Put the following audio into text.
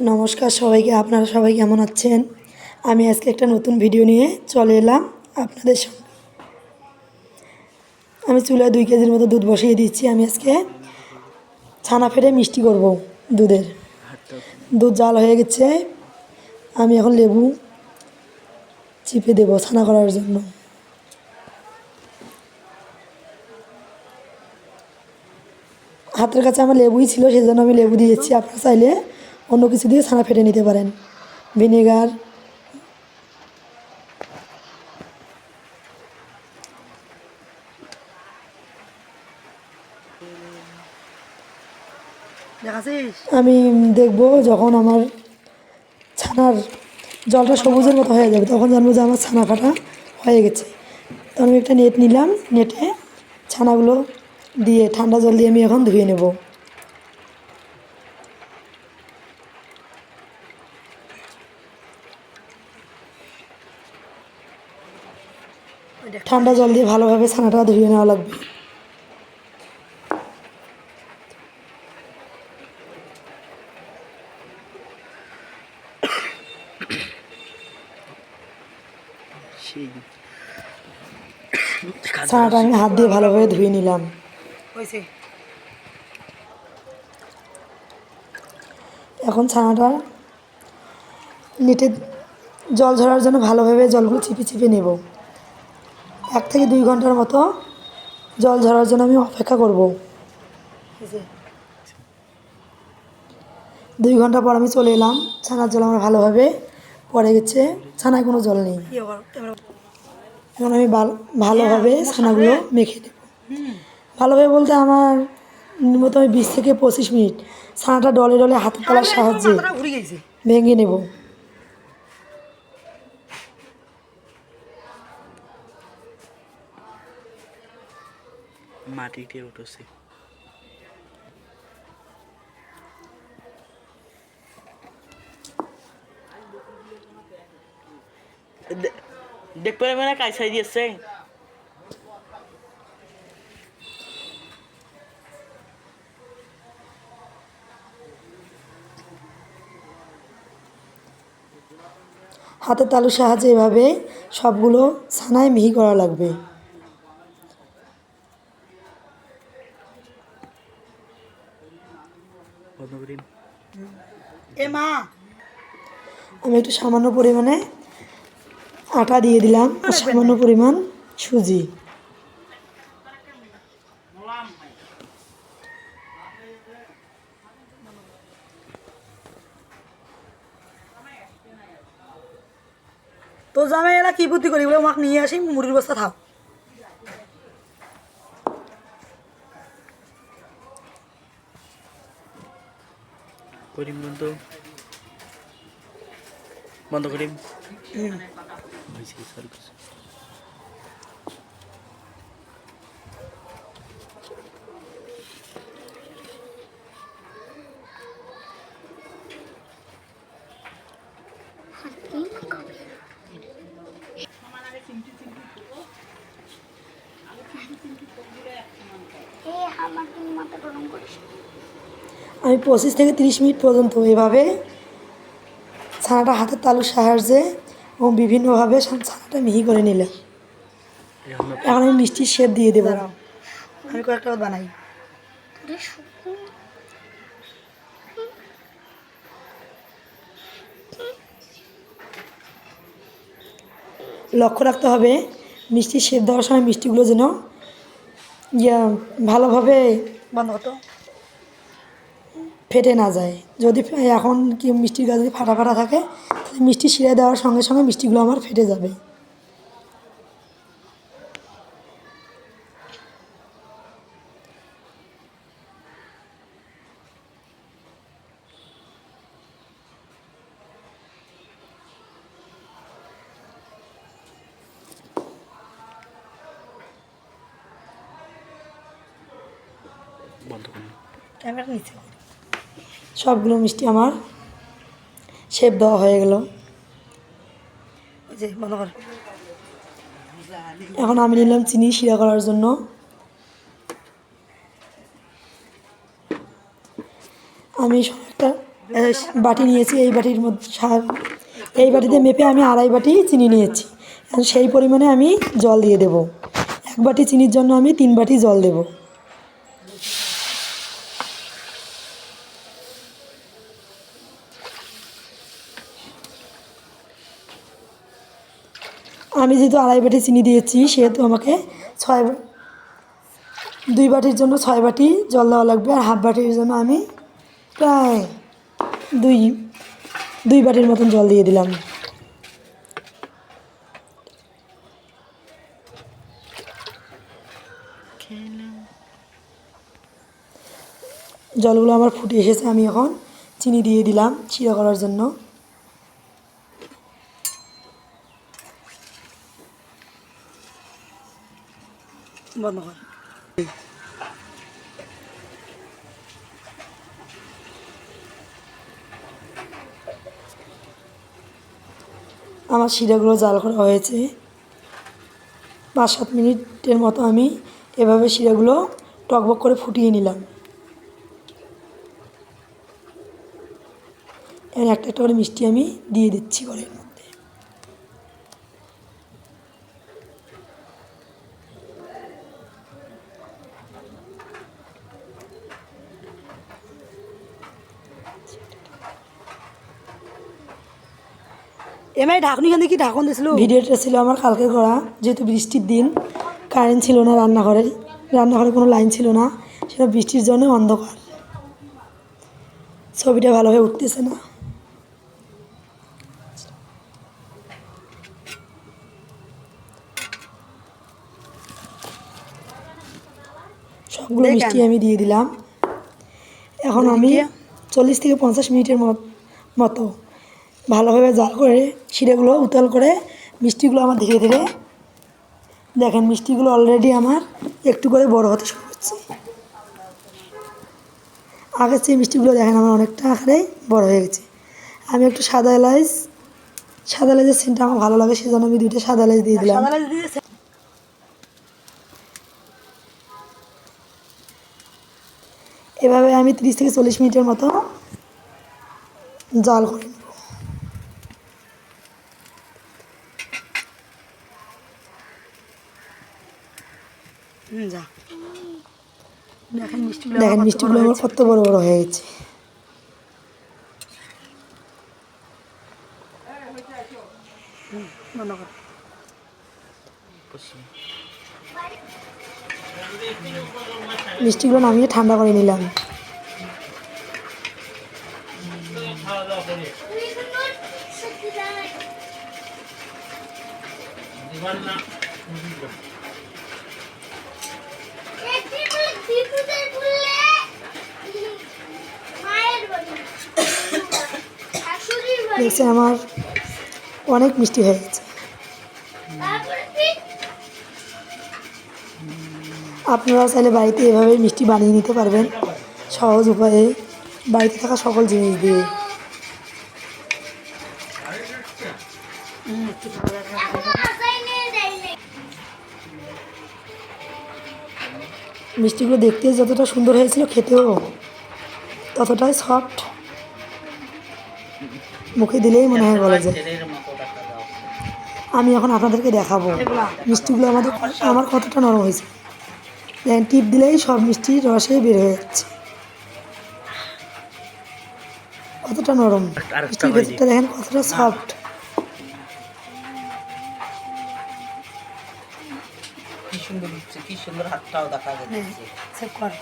নমস্কার সবাইকে, আপনারা সবাই কেমন আছেন? আমি আজকে একটা নতুন ভিডিও নিয়ে চলে এলাম আপনাদের সঙ্গে আমি চুলায় দুই কেজির মতো দুধ বসিয়ে দিচ্ছি। আমি আজকে ছানা ফেটে মিষ্টি করব দুধের। দুধ জাল হয়ে গেছে। আমি এখন লেবু চিপে দেবো ছানা করার জন্য। হাতের কাছে আমার লেবুই ছিল সেই জন্য আমি লেবু দিয়েছি। আপনারা চাইলে অন্য কিছু দিয়ে ছানা ফেটে নিতে পারেন। ভিনেগার। আমি দেখব যখন আমার ছানার জলটা সবুজের মতো হয়ে যাবে তখন জানব যে আমার ছানা কাটা হয়ে গেছে। তখন আমি একটা নেট নিলাম নেটে ছানাগুলো দিয়ে ঠান্ডা জল দিয়ে আমি এখন ধুয়ে নেব। ঠান্ডা জল দিয়ে ভালোভাবে ছানাটা ধুয়ে নেওয়া লাগবে। ছানাটা আমি হাত দিয়ে ভালোভাবে ধুয়ে নিলাম। এখন ছানাটা নেটে জল ঝরার জন্য ভালোভাবে জলগুলো চিপে চিপে নেব। এক থেকে দুই ঘণ্টার মতো জল ঝরার জন্য আমি অপেক্ষা করব। দুই ঘণ্টা পর আমি চলে এলাম। ছানার জল আমার ভালোভাবে পড়ে গেছে। ছানায় কোনো জল নেই। এখন আমি ভালোভাবে ছানাগুলো মেখে নেব। ভালোভাবে বলতে আমার আমি বিশ থেকে পঁচিশ মিনিট ছানাটা ডলে ডলে হাতের তলার সাহায্যে ভেঙে নেব। মাটিতে উঠেছে। দেখতে পারবে কাজ সাই দিয়েছে। হাতের তালুর সাহায্যে এভাবে সবগুলো ছানায় মিহি করা লাগবে বন্ধ করি এ মা। আমি একটু সামান্য পরিমাণে আটা দিয়ে দিলাম আর সামান্য পরিমাণ সুজি। তো জামাই এলা কি বুদ্ধি করি? বলে আমাকে নিয়ে আসি মুড়ির বস্তা থাক। করিম বন্ধ। বন্ধ করিম হয়েছে সরি এ আমার তুমি মাথা গরম করিস না। আমি পঁচিশ থেকে তিরিশ মিনিট পর্যন্ত এভাবে ছানাটা হাতের তালুর সাহায্যে এবং বিভিন্নভাবে ছানাটা মিহি করে নিলাম। এখন এখন আমি মিষ্টির শেপ দিয়ে দেবো। আমি কয়েকটা বানাই। লক্ষ্য রাখতে হবে মিষ্টির শেপ দেওয়ার সময় মিষ্টিগুলো যেন ইয়া ভালোভাবে বন্ধ হতো ফেটে না যায়। যদি এখন কি মিষ্টির গাছ যদি ফাটা ফাটা থাকে তাহলে মিষ্টি শিরে দেওয়ার সঙ্গে সঙ্গে মিষ্টিগুলো আমার ফেটে যাবে। বন্ধ করুন ক্যামেরা নিচে। সবগুলো মিষ্টি আমার শেপ দেওয়া হয়ে গেল। এখন আমি নিলাম চিনি শিরা করার জন্য। আমি একটা বাটি নিয়েছি, এই বাটির মধ্যে এই বাটিতে মেপে আমি আড়াই বাটি চিনি নিয়েছি। সেই পরিমাণে আমি জল দিয়ে দেব। এক বাটি চিনির জন্য আমি তিন বাটি জল দেব। আমি যেহেতু আড়াই বাটি চিনি দিয়েছি, সেহেতু আমাকে ছয় দুই বাটির জন্য ছয় বাটি জল দেওয়া লাগবে আর হাফ বাটির জন্য আমি প্রায় দুই দুই বাটির মতন জল দিয়ে দিলাম। জলগুলো আমার ফুটে এসেছে, আমি এখন চিনি দিয়ে দিলাম চিরা করার জন্য। বন্ধ কর। আমার শিরাগুলো জাল করা হয়েছে। পাঁচ সাত মিনিটের মতো আমি এভাবে শিরাগুলো টকবক করে ফুটিয়ে নিলাম। এবার একটা একটা করে মিষ্টি আমি দিয়ে দিচ্ছি ঘরের মধ্যে এমআই ঢাকনি খান কি ঢাকন দিছিল? ভিডিওটা ছিল আমার কালকে করা যেহেতু বৃষ্টির দিন কারেন্ট ছিল না রান্নাঘরে রান্নাঘরে কোনো লাইন ছিল না সেটা বৃষ্টির জন্য অন্ধকার। ছবিটা ভালোভাবে উঠতেছে না। সবগুলো মিষ্টি আমি দিয়ে দিলাম। এখন আমি চল্লিশ থেকে পঞ্চাশ মিনিটের মত- মতো। ভালোভাবে জাল করে শিরেগুলো উতল করে মিষ্টিগুলো আমার ধীরে ধীরে দেখেন মিষ্টিগুলো অলরেডি আমার একটু করে বড় হতে শুরু করছে। আগের চেয়ে মিষ্টিগুলো দেখেন আমার অনেকটা আকারে বড় হয়ে গেছে। আমি একটু সাদা এলাচ সাদা এলাচের সিনটা আমার ভালো লাগে সেজন্য আমি দুইটা সাদা এলাচ দিয়ে দিলাম। এভাবে আমি তিরিশ থেকে চল্লিশ মিনিটের মতো জাল করে যা। দেখেন মিষ্টি দেখেন মিষ্টিগুলো আমার কত বড় বড় হয়ে গেছে। মিষ্টিগুলো নামিয়ে ঠান্ডা করে নিলাম। দেখছি আমার অনেক মিষ্টি হয়ে গেছে। আপনারা চাইলে বাড়িতে এভাবে মিষ্টি বানিয়ে নিতে পারবেন। সহজ উপায়ে বাড়িতে থাকা সকল জিনিস দিয়ে। মিষ্টিগুলো দেখতে যতটা সুন্দর হয়েছিল খেতেও ততটাই সফট মুখে দিলেই মনে হয় বলা যায় আমি এখন আপনাদেরকে দেখাবো। মিষ্টিগুলো আমাদের আমার কতটা নরম হয়েছে। দেখেন টিপ দিলেই সব মিষ্টি রসে বের হয়ে যাচ্ছে। কতটা নরম। মিষ্টির ভেতরটা দেখেন কতটা সফট সুন্দর হচ্ছে কি সুন্দর হাতটাও দেখা যাচ্ছে। সেভ কর।